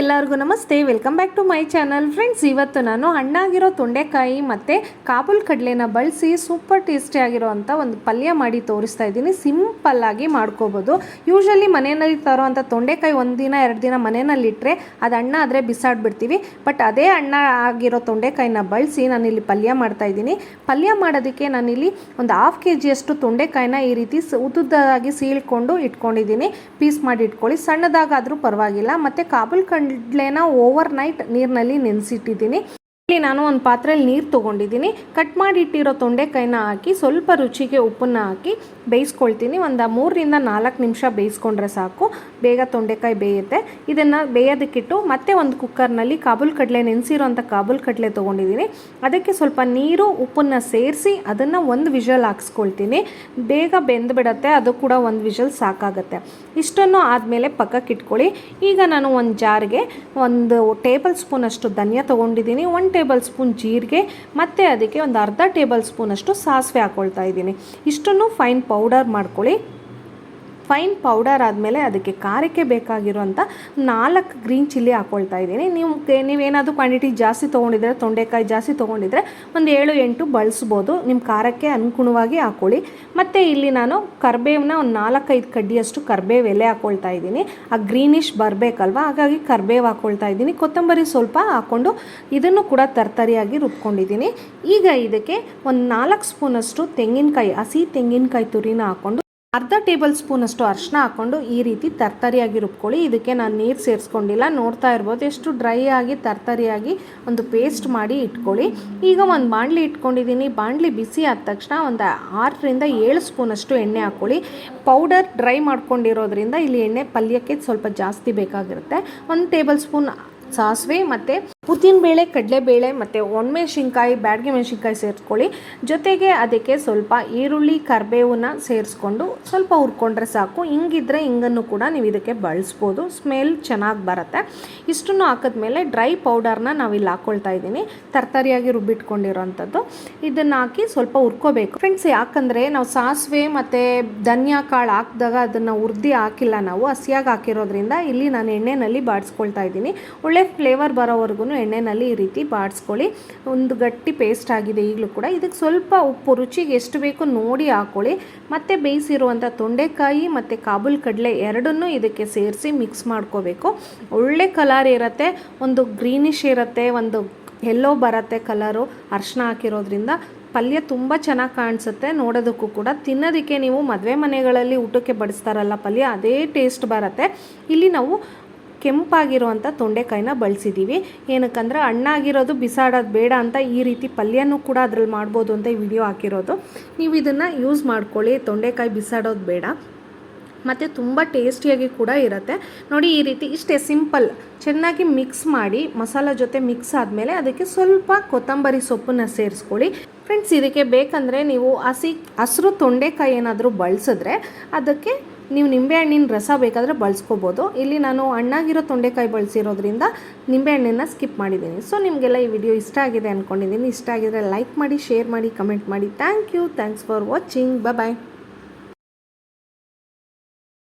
ಎಲ್ಲರಿಗೂ ನಮಸ್ತೆ. Welcome back to my channel. Friends, ಇವತ್ತು ನಾನು ಹಣ್ಣಾಗಿರೋ ತೊಂಡೆಕಾಯಿ ಮತ್ತು ಕಾಬೂಲ್ ಕಡಲೆನ ಬಳಸಿ ಸೂಪರ್ ಟೇಸ್ಟಿ ಆಗಿರೋವಂಥ ಒಂದು ಪಲ್ಯ ಮಾಡಿ ತೋರಿಸ್ತಾ ಇದ್ದೀನಿ. ಸಿಂಪಲ್ಲಾಗಿ ಮಾಡ್ಕೋಬೋದು. ಯೂಶಲಿ ಮನೆಯಲ್ಲಿ ತರೋವಂಥ ತೊಂಡೆಕಾಯಿ ಒಂದು ದಿನ, ಎರಡು ದಿನ ಮನೆಯಲ್ಲಿಟ್ಟರೆ ಅದು ಅಣ್ಣ ಆದರೆ ಬಿಸಾಡ್ಬಿಡ್ತೀವಿ. ಬಟ್ ಅದೇ ಅಣ್ಣ ಆಗಿರೋ ತೊಂಡೆಕಾಯಿನ ಬಳಸಿ ನಾನಿಲ್ಲಿ ಪಲ್ಯ ಮಾಡ್ತಾ ಇದ್ದೀನಿ. ಪಲ್ಯ ಮಾಡೋದಕ್ಕೆ ನಾನಿಲ್ಲಿ ಒಂದು ಹಾಫ್ ಕೆ ಜಿಯಷ್ಟು ತೊಂಡೆಕಾಯಿನ ಈ ರೀತಿ ಉದ್ದುದ್ದಾಗಿ ಸೀಳ್ಕೊಂಡು ಇಟ್ಕೊಂಡಿದ್ದೀನಿ. ಪೀಸ್ ಮಾಡಿ ಇಟ್ಕೊಳ್ಳಿ. ಸಣ್ಣದಾಗಾದರೂ ಪರವಾಗಿಲ್ಲ. ಮತ್ತು ಕಾಬೂಲ್ ಕಡಲೆನ ಓವರ್ ನೈಟ್ ನೀರಿನಲ್ಲಿ ನೆನೆಸಿಟ್ಟಿದ್ದೀನಿ. ಇಲ್ಲಿ ನಾನು ಒಂದು ಪಾತ್ರೆಯಲ್ಲಿ ನೀರು ತೊಗೊಂಡಿದ್ದೀನಿ. ಕಟ್ ಮಾಡಿ ಇಟ್ಟಿರೋ ತೊಂಡೆಕಾಯಿನ ಹಾಕಿ ಸ್ವಲ್ಪ ರುಚಿಗೆ ಉಪ್ಪನ್ನ ಹಾಕಿ ಬೇಯಿಸ್ಕೊಳ್ತೀನಿ. ಒಂದು ಮೂರರಿಂದ ನಾಲ್ಕು ನಿಮಿಷ ಬೇಯಿಸ್ಕೊಂಡ್ರೆ ಸಾಕು. ಬೇಗ ತೊಂಡೆಕಾಯಿ ಬೇಯುತ್ತೆ. ಇದನ್ನು ಬೇಯೋದಕ್ಕಿಟ್ಟು ಮತ್ತೆ ಒಂದು ಕುಕ್ಕರ್ನಲ್ಲಿ ಕಾಬೂಲ್ ಕಡಲೆ ನೆನೆಸಿರೋಂಥ ಕಾಬೂಲ್ ಕಡಲೆ ತೊಗೊಂಡಿದ್ದೀನಿ. ಅದಕ್ಕೆ ಸ್ವಲ್ಪ ನೀರು, ಉಪ್ಪನ್ನು ಸೇರಿಸಿ ಅದನ್ನು ಒಂದು ವಿಷಲ್ ಹಾಕ್ಸ್ಕೊಳ್ತೀನಿ. ಬೇಗ ಬೆಂದುಬಿಡತ್ತೆ. ಅದು ಕೂಡ ಒಂದು ವಿಷಲ್ ಸಾಕಾಗುತ್ತೆ. ಇಷ್ಟನ್ನು ಆದಮೇಲೆ ಪಕ್ಕಕ್ಕೆ ಇಟ್ಕೊಳ್ಳಿ. ಈಗ ನಾನು ಒಂದು ಜಾರ್ಗೆ ಒಂದು ಟೇಬಲ್ ಸ್ಪೂನಷ್ಟು ಧನಿಯಾ ತೊಗೊಂಡಿದ್ದೀನಿ. ಒಂದು ಟೇಬಲ್ ಸ್ಪೂನ್ ಜೀರಿಗೆ, ಮತ್ತು ಅದಕ್ಕೆ ಒಂದು ಅರ್ಧ ಟೇಬಲ್ ಸ್ಪೂನಷ್ಟು ಸಾಸಿವೆ ಹಾಕ್ಕೊಳ್ತಾ ಇದ್ದೀನಿ. ಇಷ್ಟನ್ನು ಫೈನ್ ಪೌಡರ್ ಮಾಡ್ಕೊಳ್ಳಿ. ಫೈನ್ ಪೌಡರ್ ಆದಮೇಲೆ ಅದಕ್ಕೆ ಖಾರಕ್ಕೆ ಬೇಕಾಗಿರುವಂಥ ನಾಲ್ಕು ಗ್ರೀನ್ ಚಿಲ್ಲಿ ಹಾಕ್ಕೊಳ್ತಾ ಇದ್ದೀನಿ. ನೀವು ನೀವೇನಾದರೂ ಕ್ವಾಂಟಿಟಿ ಜಾಸ್ತಿ ತೊಗೊಂಡಿದ್ರೆ, ತೊಂಡೆಕಾಯಿ ಜಾಸ್ತಿ ತೊಗೊಂಡಿದ್ರೆ ಒಂದು ಏಳು, ಎಂಟು ಬಳಸ್ಬೋದು. ನಿಮ್ಮ ಖಾರಕ್ಕೆ ಅನುಗುಣವಾಗಿ ಹಾಕ್ಕೊಳ್ಳಿ ಮತ್ತು ಇಲ್ಲಿ ನಾನು ಕರ್ಬೇವನ್ನ ಒಂದು ನಾಲ್ಕೈದು ಕಡ್ಡಿಯಷ್ಟು ಕರ್ಬೇವು ಎಲೆ ಹಾಕ್ಕೊಳ್ತಾ ಇದ್ದೀನಿ. ಆ ಗ್ರೀನಿಶ್ ಬರಬೇಕಲ್ವ? ಹಾಗಾಗಿ ಕರ್ಬೇವು ಹಾಕ್ಕೊಳ್ತಾ ಇದ್ದೀನಿ. ಕೊತ್ತಂಬರಿ ಸ್ವಲ್ಪ ಹಾಕ್ಕೊಂಡು ಇದನ್ನು ಕೂಡ ತರ್ತರಿಯಾಗಿ ರುಬ್ಕೊಂಡಿದ್ದೀನಿ. ಈಗ ಇದಕ್ಕೆ ಒಂದು ನಾಲ್ಕು ಸ್ಪೂನಷ್ಟು ತೆಂಗಿನಕಾಯಿ, ಹಸಿ ತೆಂಗಿನಕಾಯಿ ತುರಿನ ಹಾಕ್ಕೊಂಡು ಅರ್ಧ ಟೇಬಲ್ ಸ್ಪೂನಷ್ಟು ಅರ್ಶನ ಹಾಕ್ಕೊಂಡು ಈ ರೀತಿ ತರ್ತರಿಯಾಗಿ ರುಬ್ಕೊಳ್ಳಿ. ಇದಕ್ಕೆ ನಾನು ನೀರು ಸೇರಿಸ್ಕೊಂಡಿಲ್ಲ. ನೋಡ್ತಾ ಇರ್ಬೋದು, ಎಷ್ಟು ಡ್ರೈ ಆಗಿ, ತರ್ತರಿಯಾಗಿ ಒಂದು ಪೇಸ್ಟ್ ಮಾಡಿ ಇಟ್ಕೊಳ್ಳಿ. ಈಗ ಒಂದು ಬಾಣಲಿ ಇಟ್ಕೊಂಡಿದ್ದೀನಿ. ಬಾಣಲಿ ಬಿಸಿ ಆದ ತಕ್ಷಣ ಒಂದು ಆರರಿಂದ ಏಳು ಸ್ಪೂನಷ್ಟು ಎಣ್ಣೆ ಹಾಕ್ಕೊಳ್ಳಿ. ಪೌಡರ್ ಡ್ರೈ ಮಾಡ್ಕೊಂಡಿರೋದ್ರಿಂದ ಇಲ್ಲಿ ಎಣ್ಣೆ ಪಲ್ಯಕ್ಕೆ ಸ್ವಲ್ಪ ಜಾಸ್ತಿ ಬೇಕಾಗಿರುತ್ತೆ. ಒಂದು ಟೇಬಲ್ ಸ್ಪೂನ್ ಸಾಸಿವೆ ಮತ್ತು ಉದ್ದಿನಬೇಳೆ ಕಡಲೆಬೇಳೆ ಮತ್ತು ಒಣಮೆಣ್ಸಿನ್ಕಾಯಿ ಬ್ಯಾಡ್ಗೆ ಮೆಣಸಿನ್ಕಾಯಿ ಸೇರಿಸ್ಕೊಳ್ಳಿ. ಜೊತೆಗೆ ಅದಕ್ಕೆ ಸ್ವಲ್ಪ ಈರುಳ್ಳಿ, ಕರಿಬೇವನ್ನ ಸೇರಿಸ್ಕೊಂಡು ಸ್ವಲ್ಪ ಹುರ್ಕೊಂಡ್ರೆ ಸಾಕು. ಹಿಂಗಿದ್ರೆ ಹಿಂಗನ್ನು ಕೂಡ ನೀವು ಇದಕ್ಕೆ ಬಳಸ್ಬೋದು. ಸ್ಮೆಲ್ ಚೆನ್ನಾಗಿ ಬರುತ್ತೆ. ಇಷ್ಟನ್ನು ಹಾಕಿದ್ಮೇಲೆ ಡ್ರೈ ಪೌಡರ್ನ ನಾವಿಲ್ಲಿ ಹಾಕ್ಕೊಳ್ತಾ ಇದ್ದೀನಿ. ತರತರಿಯಾಗಿ ರುಬ್ಬಿಟ್ಕೊಂಡಿರೋವಂಥದ್ದು ಇದನ್ನು ಹಾಕಿ ಸ್ವಲ್ಪ ಹುರ್ಕೋಬೇಕು. ಫ್ರೆಂಡ್ಸ್, ಯಾಕಂದರೆ ನಾವು ಸಾಸಿವೆ ಮತ್ತು ಧನಿಯಾ ಕಾಳು ಹಾಕಿದಾಗ ಅದನ್ನು ಹುರ್ದಿ ಹಾಕಿಲ್ಲ ನಾವು, ಹಸಿಯಾಗಿ ಹಾಕಿರೋದ್ರಿಂದ ಇಲ್ಲಿ ನಾನು ಎಣ್ಣೆಯಲ್ಲಿ ಬಾಡಿಸ್ಕೊಳ್ತಾ ಇದ್ದೀನಿ. ಒಳ್ಳೆ ಫ್ಲೇವರ್ ಬರೋವರೆಗೂ ಎಣ್ಣೆಯಲ್ಲಿ ಈ ರೀತಿ ಬಾಡಿಸ್ಕೊಳ್ಳಿ. ಒಂದು ಗಟ್ಟಿ ಪೇಸ್ಟ್ ಆಗಿದೆ ಈಗಲೂ ಕೂಡ. ಇದಕ್ಕೆ ಸ್ವಲ್ಪ ಉಪ್ಪು, ರುಚಿಗೆ ಎಷ್ಟು ಬೇಕು ನೋಡಿ ಹಾಕ್ಕೊಳ್ಳಿ ಮತ್ತು ಬೇಯಿಸಿರುವಂಥ ತೊಂಡೆಕಾಯಿ ಮತ್ತು ಕಾಬೂಲ್ ಕಡಲೆ ಎರಡನ್ನೂ ಇದಕ್ಕೆ ಸೇರಿಸಿ ಮಿಕ್ಸ್ ಮಾಡ್ಕೋಬೇಕು. ಒಳ್ಳೆ ಕಲರ್ ಇರುತ್ತೆ, ಒಂದು ಗ್ರೀನಿಶ್ ಇರುತ್ತೆ, ಒಂದು ಎಲ್ಲೋ ಬರುತ್ತೆ ಕಲರು ಅರ್ಶನ ಹಾಕಿರೋದ್ರಿಂದ ಪಲ್ಯ ತುಂಬ ಚೆನ್ನಾಗಿ ಕಾಣಿಸುತ್ತೆ. ನೋಡೋದಕ್ಕೂ ಕೂಡ ತಿನ್ನೋದಕ್ಕೆ ನೀವು ಮದುವೆ ಮನೆಗಳಲ್ಲಿ ಊಟಕ್ಕೆ ಬಡಿಸ್ತಾರಲ್ಲ ಪಲ್ಯ, ಅದೇ ಟೇಸ್ಟ್ ಬರುತ್ತೆ. ಇಲ್ಲಿ ನಾವು ಕೆಂಪಾಗಿರುವಂಥ ತೊಂಡೆಕಾಯಿನ ಬಳಸಿದ್ದೀವಿ ಏನಕ್ಕಂದ್ರೆ ಹಣ್ಣಾಗಿರೋದು ಬಿಸಾಡೋದು ಬೇಡ ಅಂತ ಈ ರೀತಿ ಪಲ್ಯನೂ ಕೂಡ ಅದ್ರಲ್ಲಿ ಮಾಡ್ಬೋದು ಅಂತ ಈ ವಿಡಿಯೋ ಹಾಕಿರೋದು. ನೀವು ಇದನ್ನು ಯೂಸ್ ಮಾಡ್ಕೊಳ್ಳಿ, ತೊಂಡೆಕಾಯಿ ಬಿಸಾಡೋದು ಬೇಡ. ಮತ್ತು ತುಂಬ ಟೇಸ್ಟಿಯಾಗಿ ಕೂಡ ಇರುತ್ತೆ. ನೋಡಿ ಈ ರೀತಿ ಇಷ್ಟೇ ಸಿಂಪಲ್ ಚೆನ್ನಾಗಿ ಮಿಕ್ಸ್ ಮಾಡಿ, ಮಸಾಲ ಜೊತೆ ಮಿಕ್ಸ್ ಆದಮೇಲೆ ಅದಕ್ಕೆ ಸ್ವಲ್ಪ ಕೊತ್ತಂಬರಿ ಸೊಪ್ಪನ್ನ ಸೇರಿಸ್ಕೊಳ್ಳಿ. ಫ್ರೆಂಡ್ಸ್ ಇದಕ್ಕೆ ಬೇಕಂದರೆ ನೀವು ಹಸಿ, ಹಸಿರು ತೊಂಡೆಕಾಯಿ ಏನಾದರೂ ಬಳಸಿದ್ರೆ ಅದಕ್ಕೆ ನೀವು ನಿಂಬೆಹಣ್ಣಿನ ರಸ ಬೇಕಾದರೆ ಬಳಸ್ಕೋಬೋದು. ಇಲ್ಲಿ ನಾನು ಹಣ್ಣಾಗಿರೋ ತೊಂಡೆಕಾಯಿ ಬಳಸಿರೋದ್ರಿಂದ ನಿಂಬೆಹಣ್ಣನ್ನು ಸ್ಕಿಪ್ ಮಾಡಿದ್ದೀನಿ. ಸೊ ನಿಮಗೆಲ್ಲ ಈ ವಿಡಿಯೋ ಇಷ್ಟ ಆಗಿದೆ ಅಂದ್ಕೊಂಡಿದ್ದೀನಿ ಇಷ್ಟ ಆಗಿದ್ರೆ ಲೈಕ್ ಮಾಡಿ, ಶೇರ್ ಮಾಡಿ, ಕಮೆಂಟ್ ಮಾಡಿ. Thank you thanks for watching bye